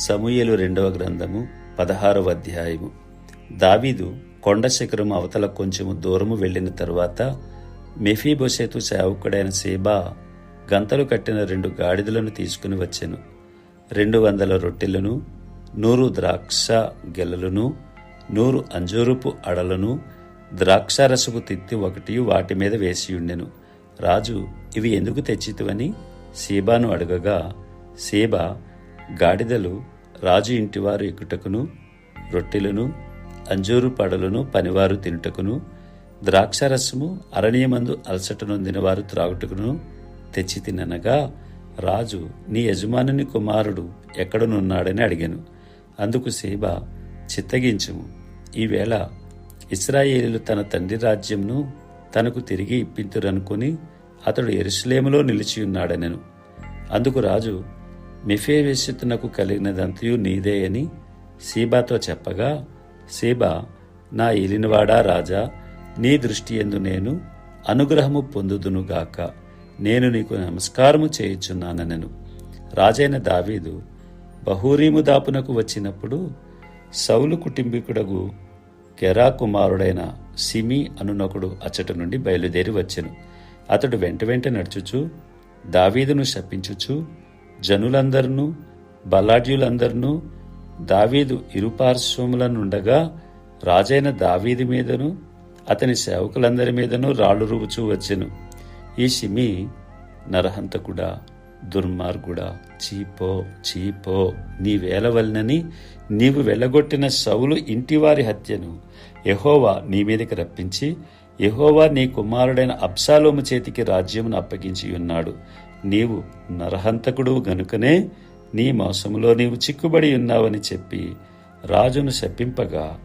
సమూయలు రెండవ గ్రంథము పదహారవ అధ్యాయము. దావీదు కొండ శిఖరం అవతల కొంచెము దూరము వెళ్ళిన తరువాత మెఫీబోషేతు సేవకుడైన సేబా గంతలు కట్టిన రెండు గాడిదలను తీసుకుని వచ్చెను. రెండు వందల రొట్టెలను నూరు ద్రాక్ష గెలలను నూరు అంజూరుపు అడలను ద్రాక్షారసపు తిత్తి ఒకటి వాటి మీద వేసియుండెను రాజు ఇవి ఎందుకు తెచ్చితువని? సీబాను అడగగా సీబా గాడిదలు రాజు ఇంటివారు ఎక్కుటకును రొట్టెలను అంజూరు పడలను పనివారు తినుటకును ద్రాక్షరసము అరణ్యమందు అలసట నొందిన వారు త్రాగుటకును తెచ్చి తిననగా రాజు నీ యజమానుని కుమారుడు ఎక్కడనున్నాడని అడిగాను. అందుకు సీబా చిత్తగించము. ఈవేళ ఇస్రాయేలీలు తన తండ్రి రాజ్యంను తనకు తిరిగి ఇప్పింతురనుకుని అతడు ఎరుసలేములో నిలిచి ఉన్నాడనెను అందుకు రాజు మిఫేవేషితునకు కలిగినదంతయు నీదే అని సీబాతో చెప్పగా సీబా నా ఇలినవాడా రాజా నీ దృష్టి ఎందు నేను అనుగ్రహము పొందుదునుగాక నేను నీకు నమస్కారము చేయుచున్నానెను రాజైన దావీదు బహూరీము దాపునకు వచ్చినప్పుడు సౌలు కుటుంబీకుడగు గెరా కుమారుడైన సిమి అనునకుడు అచ్చట నుండి బయలుదేరి వచ్చెను. అతడు వెంట వెంట నడుచుచు దావీదును శపించుచు జనులందరినూ బలాఢ్యులందరినూ దావీదు ఇరుపార్శ్వములనుండగా రాజైన దావీది మీదను అతని సేవకులందరి మీదను రాళ్ళు రువుచూ వచ్చెను. ఈ సిమి నరహంతకుడా దుర్మార్గుడా చీపో చీపో నీ వేలవలనని నీవు వెళ్ళగొట్టిన సౌలు ఇంటివారి హత్యను యహోవా నీ మీదకి రప్పించి యహోవా నీ కుమారుడైన అబ్సాలోము చేతికి రాజ్యమును అప్పగించి ఉన్నాడు నీవు నరహంతకుడు గనుకనే నీ మోసములో నీవు చిక్కుబడి ఉన్నావని చెప్పి రాజును శప్పింపగా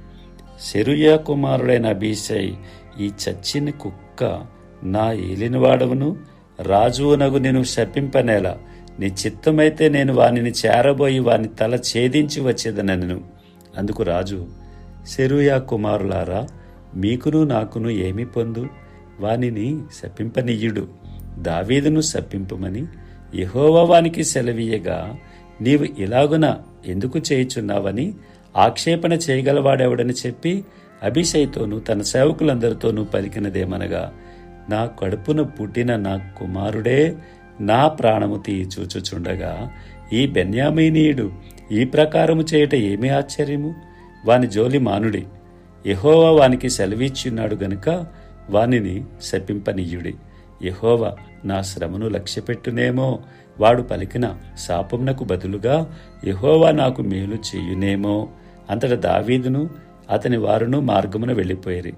శరుయా కుమారుడైన అభిషై ఈ చచ్చిన కుక్క నా ఏలినవాడవును? రాజువునగు నేను శపింపనేలా. నీ చిత్తమైతే నేను వానిని చేరబోయి వాని తల ఛేదించి వచ్చేదనను అందుకు రాజు శరుయా కుమారులారా మీకును నాకును ఏమి పొందు? వానిని శపింపనీయుడు. దావీదును శపింపమని యహోవానికి సెలవీయగా నీవు ఇలాగున ఎందుకు చేయుచున్నావని ఆక్షేపణ చేయగలవాడెవడని చెప్పి అభిషయ్తోనూ తన సేవకులందరితోనూ పలికినదేమనగా నా కడుపున పుట్టిన నా కుమారుడే నా ప్రాణము తీయచూచుచుండగా ఈ బెన్యామీనీయుడు ఈ ప్రకారము చేయుట ఏమి ఆశ్చర్యము? వాని జోలి మానుడి. యహోవా వానికి సెలవిచ్చున్నాడు గనుక వానిని శపింపనీయుడి. యహోవ నా శ్రమను లక్ష్యపెట్టునేమో వాడు పలికిన శాపమునకు బదులుగా యహోవా నాకు మేలు చేయునేమో. అంతట దావీదును అతని వారును మార్గమున వెళ్ళిపోయిరి.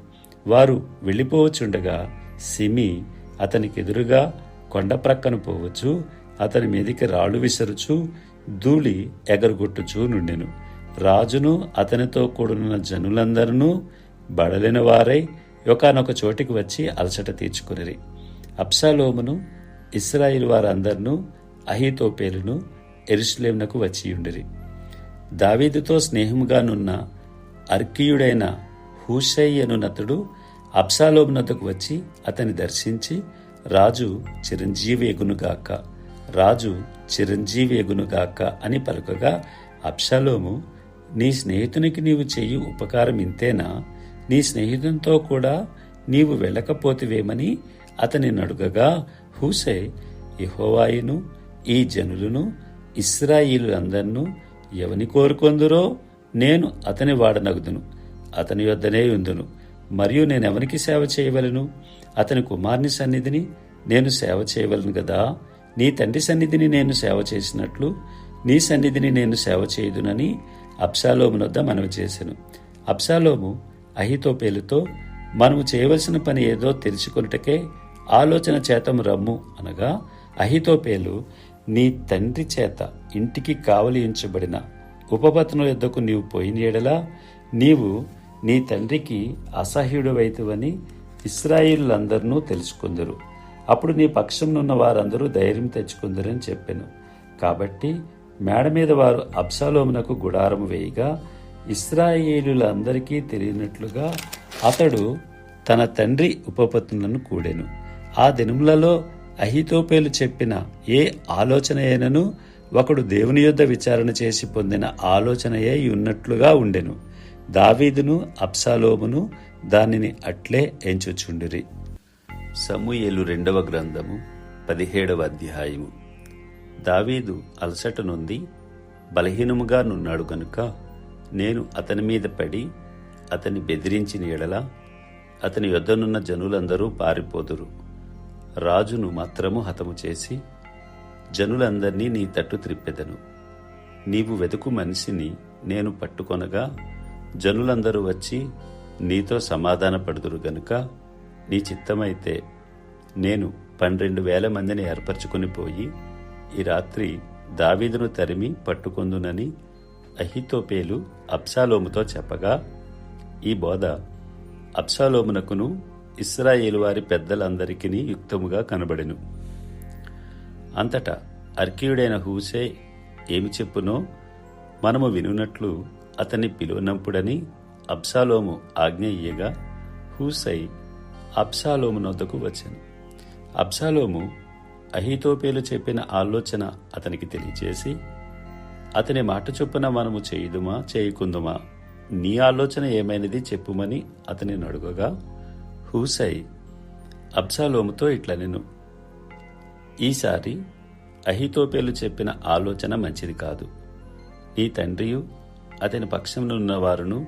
వారు వెళ్ళిపోవచ్చుండగా సిమి అతనికి ఎదురుగా కొండ ప్రక్కన పోవచ్చు అతని మీదికి రాళ్ళు విసరుచు ధూళి ఎగరగొట్టుచూ నుండెను. రాజును అతనితో కూడిన జనులందరూ బడలిన వారై ఒకనొక చోటికి వచ్చి అలసట తీర్చుకునిరి. అప్సాలోమును ఇస్రాయిల్ వారందరినూ అహితోపేలును ఎరుసలేమునకు వచ్చియుండిరి. దావీదుతో స్నేహముగానున్న అర్కీయుడైన హూషయ్యనునతడు అప్సాలోమునతకు వచ్చి అతని దర్శించి రాజు చిరంజీవి ఎగునుగాక రాజు చిరంజీవి ఎగునుగాక అని పలుకగా అప్షాలోము నీ స్నేహితునికి నీవు చెయ్యి ఉపకారం ఇంతేనా? నీ స్నేహితునితో కూడా నీవు వెళ్ళకపోతివేమని అతని నడుగగా హూసే ఇహోవాయిను ఈ జనులను ఇస్రాయిలందరినూ ఎవని కోరుకొందురో నేను అతని వాడనగుదును అతని యొద్దనే ఉందును. మరియు నేనెవనికి సేవ చేయవలను? అతని కుమార్ని సన్నిధిని నేను సేవ చేయవలను గదా? నీ తండ్రి సన్నిధిని నేను సేవ చేసినట్లు నీ సన్నిధిని నేను సేవ చేయుదునని అప్సాలోమునొద్ద మనవి చేశాను అప్సాలోము అహితోపేలుతో మనము చేయవలసిన పని ఏదో తెలుసుకొనుటకే ఆలోచన చేతము రమ్ము అనగా అహితోపేలు నీ తండ్రి చేత ఇంటికి కావలించబడిన ఉపపత్నుల యొద్దకు నీవు పోయిన ఎడలా నీవు నీ తండ్రికి అసహ్యుడవైతువని ఇస్రాయిలందరినూ తెలుసుకుందరు. అప్పుడు నీ పక్షంనున్న వారందరూ ధైర్యం తెచ్చుకుందరని చెప్పాను. కాబట్టి మేడ మీద వారు అబ్సాలోమునకు గుడారం వేయగా ఇస్రాయేలులందరికీ తెలియనట్లుగా అతడు తన తండ్రి ఉపపత్నులను కూడెను. ఆ దినములలో అహితోపేలు చెప్పిన ఏ ఆలోచన అయినను ఒకడు దేవుని యొద్ద విచారణ చేసి పొందిన ఆలోచనయే ఉన్నట్లుగా ఉండెను. దావీదును అప్సాలోమును దానిని అట్లే ఎంచుచుండిరి. సమూయేలు రెండవ గ్రంథము పదిహేడవ అధ్యాయము. దావీదు అలసట నుండి బలహీనముగా నున్నాడు గనుక నేను అతని మీద పడి అతని బెదిరించిన ఎడల అతని యొద్దనున్న జనులందరూ పారిపోదురు. రాజును మాత్రము హతము చేసి జనులందరినీ నీ తట్టు త్రిప్పెదను. నీవు వెతుకు మనిషిని నేను పట్టుకొనగా జనులందరూ వచ్చి నీతో సమాధానపడుదురు గనుక నీ చిత్తమైతే నేను పన్నెండు వేల మందిని ఏర్పరచుకుని పోయి ఈ రాత్రి దావీదును తరిమి పట్టుకొందునని అహితోపేలు అబ్సాలోముతో చెప్పగా ఈ బోధ అబ్సాలోమునకును ఇస్రాయేలు వారి పెద్దలందరికీ యుక్తముగా కనబడెను. అంతటా అర్కీయుడైన హూసే ఏమి చెప్పునో మనము వినున్నట్లు అతన్ని పిలువనప్పుడని అబ్సాలోము ఆజ్ఞ ఇయ్యగా హూసై అబ్సాలోము నొద్దకు వచ్చాను. అబ్సాలోము అహితోపేలు చెప్పిన ఆలోచన అతనికి తెలియచేసి అతని మాట చొప్పున మనము చేయుదుమా చేయకుందుమా నీ ఆలోచన ఏమైనది చెప్పుమని అతని అడుగగా హూసై అబ్సాలోముతో ఇట్లా నేను ఈసారి అహితోపేలు చెప్పిన ఆలోచన మంచిది కాదు. నీ తండ్రియు అతని పక్షమునున్న వారును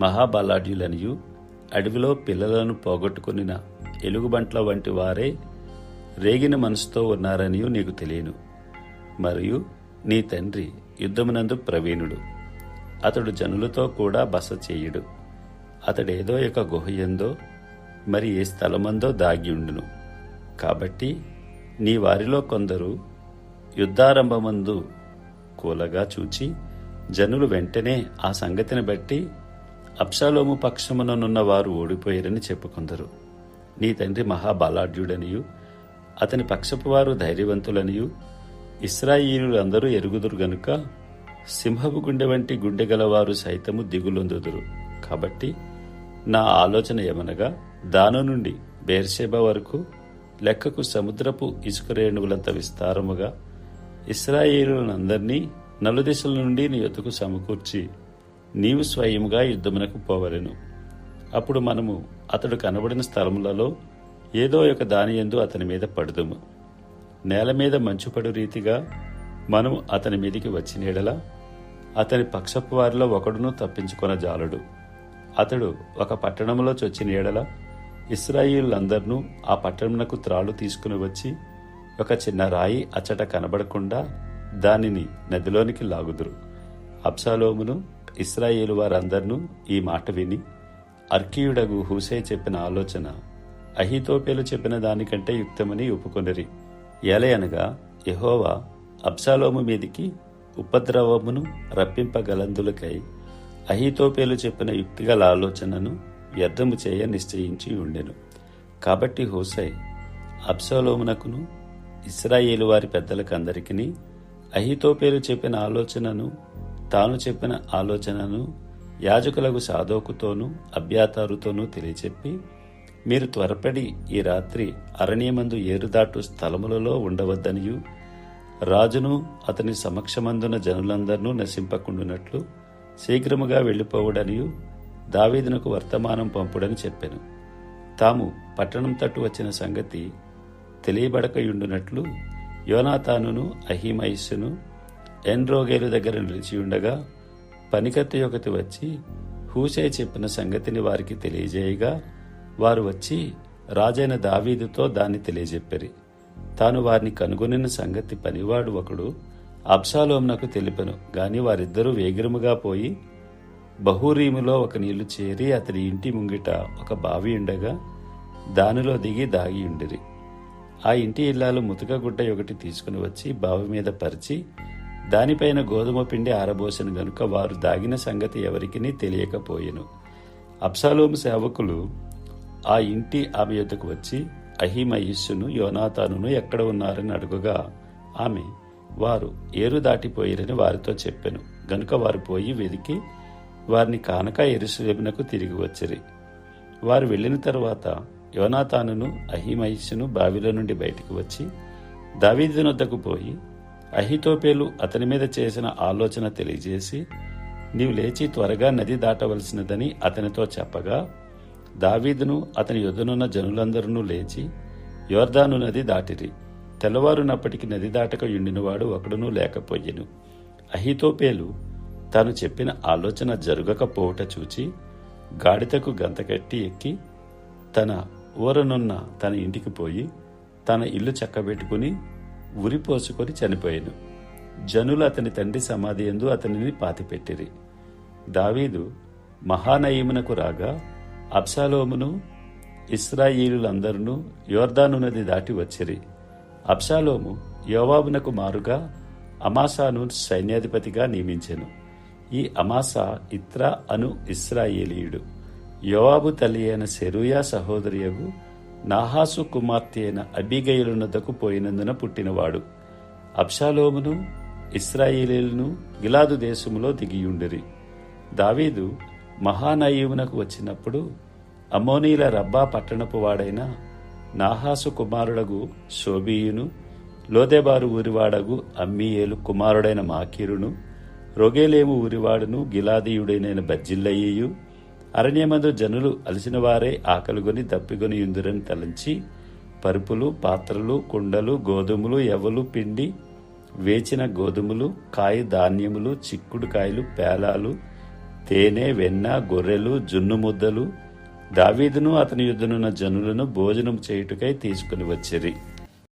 మహాబలాఢ్యులనియు అడవిలో పిల్లలను పోగొట్టుకునిన ఎలుగుబంట్ల వంటి వారే రేగిన మనసుతో ఉన్నారనియు నీకు తెలియను. మరియు నీ తండ్రి యుద్ధమునందు ప్రవీణుడు. అతడు జనులతో కూడా బస చేయుడు. అతడేదో ఒక గుహయందో మరి ఏ స్థలమందో దాగియుండును కాబట్టి నీ వారిలో కొందరు యుద్ధారంభమందు కూలగా చూచి జనులు వెంటనే ఆ సంగతిని బట్టి అప్షాలోము పక్షముననున్న వారు ఓడిపోయారని చెప్పుకుందరు. నీ తండ్రి మహాబలాఢ్యుడనియు అతని పక్షపు వారు ధైర్యవంతులనియు ఇస్రాయిలులందరూ ఎరుగుదురు గనుక సింహపు గుండె వంటి గుండె గలవారు సైతము దిగులొందుదురు. కాబట్టి నా ఆలోచన ఏమనగా దాను నుండి బేర్షెబ వరకు లెక్కకు సముద్రపు ఇసుక రేణువులంత విస్తారముగా ఇస్రాయేలులందరినీ నలుదిశల నుండి నీ యొద్దకు సమకూర్చి నీవు స్వయముగా యుద్ధమునకు పోవలెను. అప్పుడు మనము అతడు కనబడిన స్థలములలో ఏదో ఒక దాని ఎందు అతని మీద పడుదుము. నేల మీద మంచుపడు రీతిగా మనము అతని మీదికి వచ్చిన ఎడల అతని పక్షపు వారిలో ఒకడును తప్పించుకొన జాలడు అతడు ఒక పట్టణంలో చొచ్చిన ఎడల ఇస్రాయిలందరినూ ఆ పట్టణమునకు త్రాళ్ళు తీసుకుని వచ్చి ఒక చిన్న రాయి అచ్చట కనబడకుండా దానిని నదిలోనికి లాగుదురు. అబ్సాలోమును ఇస్రాయేలు వారందరినూ ఈ మాట విని అర్కీయుడగు హూసే చెప్పిన ఆలోచన అహితోపేలు చెప్పిన దానికంటే యుక్తమని ఒప్పుకొనిరి. ఎలయనగా యహోవా అబ్సాలోము మీదికి ఉపద్రవమును రప్పింపగలందులకై అహితోపేలు చెప్పిన యుక్తిగల ఆలోచనను వ్యర్థము చేయ నిశ్చయించి ఉండెను. కాబట్టి హోసై అబ్సలోమునకును ఇస్రాయేలు వారి పెద్దలకందరికీ అహితోపేలు చెప్పిన ఆలోచనను తాను చెప్పిన ఆలోచనను యాజకులకు సాధోకుతోనూ అభ్యాతారుతోనూ తెలియచెప్పి మీరు త్వరపడి ఈ రాత్రి అరణ్యమందు ఏరుదాటు స్థలములలో ఉండవద్దనియు రాజును అతని సమక్షమందున జనులందరినూ నశింపకుండునట్లు శీఘ్రముగా వెళ్ళిపోవుడనియు దావీదునకు వర్తమానం పంపుడని చెప్పాను. తాము పట్టణం తట్టు వచ్చిన సంగతి తెలియబడకయుండునట్లు యోనాతానును అహిమైస్సును ఎన్రోగేలు దగ్గర నిలిచి ఉండగా పనికత్తి ఒకటి వచ్చి హూసే చెప్పిన సంగతిని వారికి తెలియజేయగా వారు వచ్చి రాజైన దావీదుతో దాన్ని తెలియజెప్పరి. తాను వారిని కనుగొనిన సంగతి పనివాడు ఒకడు అబ్సాలోమునకు తెలిపెను. గాని వారిద్దరూ వేగిరముగా పోయి బహూరీములో ఒక నీళ్ళు చేరి అతడి ఇంటి ముంగిట ఒక బావి ఉండగా దానిలో దిగి దాగి ఉండిరి. ఆ ఇంటి ఇల్లాలు ముతుక గుడ్డ ఒకటి తీసుకుని వచ్చి బావి మీద పరిచి దానిపైన గోధుమ పిండి ఆరబోసిన గనుక వారు దాగిన సంగతి ఎవరికినీ తెలియకపోయెను. అప్సాలోము సేవకులు ఆ ఇంటి ఆమె యొద్దకు వచ్చి అహిమయస్సును యోనాతానును ఎక్కడ ఉన్నారని అడుగుగా ఆమె వారు ఏరు దాటిపోయిరని వారితో చెప్పెను. గనుక వారు పోయి వెదికి వారిని కానక ఎరుసలేమునకు తిరిగి వచ్చిరి. వారు వెళ్ళిన తరువాత యోనాతానును అహిమహిషును బావిలో నుండి బయటికి వచ్చి దావీదునొద్దకు పోయి అహితోపేలు అతని మీద చేసిన ఆలోచన తెలియజేసి నీవు లేచి త్వరగా నది దాటవలసినదని అతనితో చెప్పగా దావీదును అతని యొద్దనున్న జనులందరూ లేచి యోర్దాను నది దాటిరి. తెల్లవారునప్పటికి నది దాటక యుండినవాడు ఒకడునూ లేకపోయెను. అహితోపేలు తాను చెప్పిన ఆలోచన జరగకపోవుట చూచి గాడితకు గంతకట్టి ఎక్కి తన ఊరనున్న తన ఇంటికి పోయి తన ఇల్లు చక్కబెట్టుకుని ఉరిపోసుకొని చనిపోయాను. జనులు అతని తండ్రి సమాధి ఎందు అతనిని పాతిపెట్టిరి. దావీదు మహానయమునకు రాగా అబ్సాలోమును ఇస్రాయిలులందరూ యోర్దాను నది దాటి వచ్చిరి. అబ్సాలోము యోవాబునకు మారుగా అమాసాను సైన్యాధిపతిగా నియమించెను. ఈ అమాసా ఇత్రా అను ఇస్రాయేలీయుడు. యోవాబు తల్లి అయిన సెరూయా సహోదరియగు నాహాసు కుమార్తె అయిన అబిగయులునద్దకు పోయినందున పుట్టినవాడు. అబ్షాలోమును ఇస్రాయేలీలను గిలాదు దేశములో దిగియుండిరి. దావీదు మహానయీమునకు వచ్చినప్పుడు అమోనీల రబ్బా పట్టణపు వాడైన నాహాసు కుమారుడగు శోబీయును లోదెబారు ఊరివాడగు అమ్మీయేలు కుమారుడైన మాకీరును రొగేలేము ఊరివాడును గిలాదీయుడైన బజ్జిల్లయ్యయు. అరణ్యమందు జనులు అలసినవారే ఆకలిగొని దప్పిగొని యుందురని తలంచి పరుపులు పాత్రలు కుండలు గోధుమలు ఎవలు పిండి వేచిన గోధుమలు కాయ ధాన్యములు చిక్కుడుకాయలు పేలాలు తేనె వెన్న గొర్రెలు జున్ను ముద్దలు దావీదును అతని యుద్ధనున్న జనులను భోజనం చేయుటకై తీసుకుని వచ్చిరి.